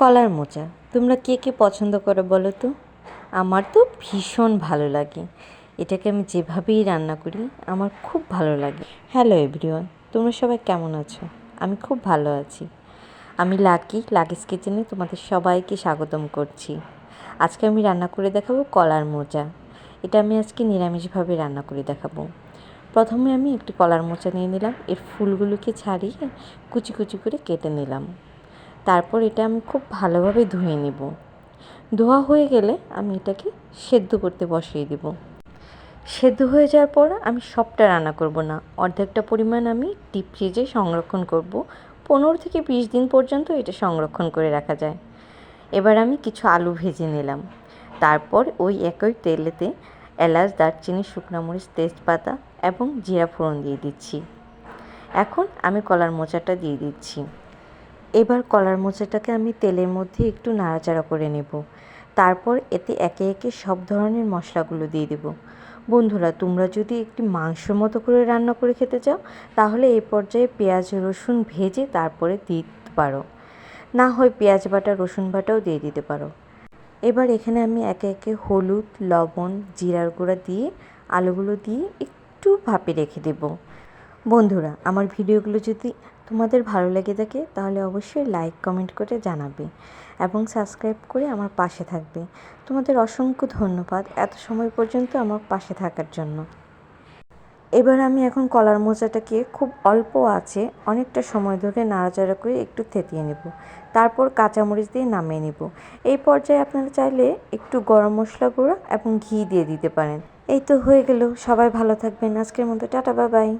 কলার মোচা। তোমরা কে কে পছন্দ করো বলো তো? আমার তো ভীষণ ভালো লাগে। এটাকে আমি যেভাবেই রান্না করি, আমার খুব ভালো লাগে। হ্যালো এভরিওয়ান, তোমরা সবাই কেমন আছো? আমি খুব ভালো আছি। আমি লাকি, লাকিস কিচেনে তোমাদের সবাইকে স্বাগতম করছি। আজকে আমি রান্না করে দেখাবো কলার মোচা। এটা আমি আজকে নিরামিষভাবে রান্না করে দেখাবো। প্রথমে আমি একটি কলার মোচা নিয়ে নিলাম, এর ফুলগুলোকে ছাড়িয়ে কুচি কুচি করে কেটে নিলাম। তারপর এটা আমি খুব ভালোভাবে ধুয়ে নেব। ধোয়া হয়ে গেলে আমি এটাকে সেদ্ধ করতে বসিয়ে দেব। সেদ্ধ হয়ে যাওয়ার পর আমি সবটা রান্না করব না। অর্ধেকটা পরিমাণ আমি ডিপ ফ্রিজে সংরক্ষণ করব। পনেরো থেকে বিশ দিন পর্যন্ত এটা সংরক্ষণ করে রাখা যায়। এবার আমি কিছু আলু ভেজে নিলাম। তারপর ওই একই তেলেতে এলাচ, দারচিনি, শুকনো মরিচ, তেজপাতা এবং জিরা ফোড়ন দিয়ে দিচ্ছি। এখন আমি কলার মোচাটা দিয়ে দিচ্ছি। এবার কলার মোচাটাকে আমি তেলের মধ্যে একটু নাড়াচাড়া করে নেব। তারপর এতে একে একে সব ধরনের মশলাগুলো দিয়ে দেব। বন্ধুরা, তোমরা যদি একটি মাংসর মতো করে রান্না করে খেতে চাও, তাহলে এই পর্যায়ে পেঁয়াজ, রসুন ভেজে তারপরে দিতে পারো। না হয় পেঁয়াজ বাটা, রসুন বাটাও দিয়ে দিতে পারো। এবার এখানে আমি একে একে হলুদ, লবণ, জিরার গুঁড়া দিয়ে আলুগুলো দিয়ে একটু ভাপে রেখে দেব। বন্ধুরা, আমার ভিডিওগুলো যদি তোমাদের ভালো লেগে থাকে, তাহলে অবশ্যই লাইক কমেন্ট করে জানাবে এবং সাবস্ক্রাইব করে আমার পাশে থাকবে। তোমাদের অসংখ্য ধন্যবাদ এত সময় পর্যন্ত আমার পাশে থাকার জন্য। এবার আমি এখন কলার মোচাটাকে খুব অল্প আছে, অনেকটা সময় ধরে নাড়াচাড়া করে একটু থেতিয়ে নেব। তারপর কাঁচামরিচ দিয়ে নামিয়ে নেব। এই পর্যায়ে আপনারা চাইলে একটু গরম মশলা গুঁড়ো এবং ঘি দিয়ে দিতে পারেন। এই তো হয়ে গেল। সবাই ভালো থাকবেন। আজকের মতো টাটা বাবাই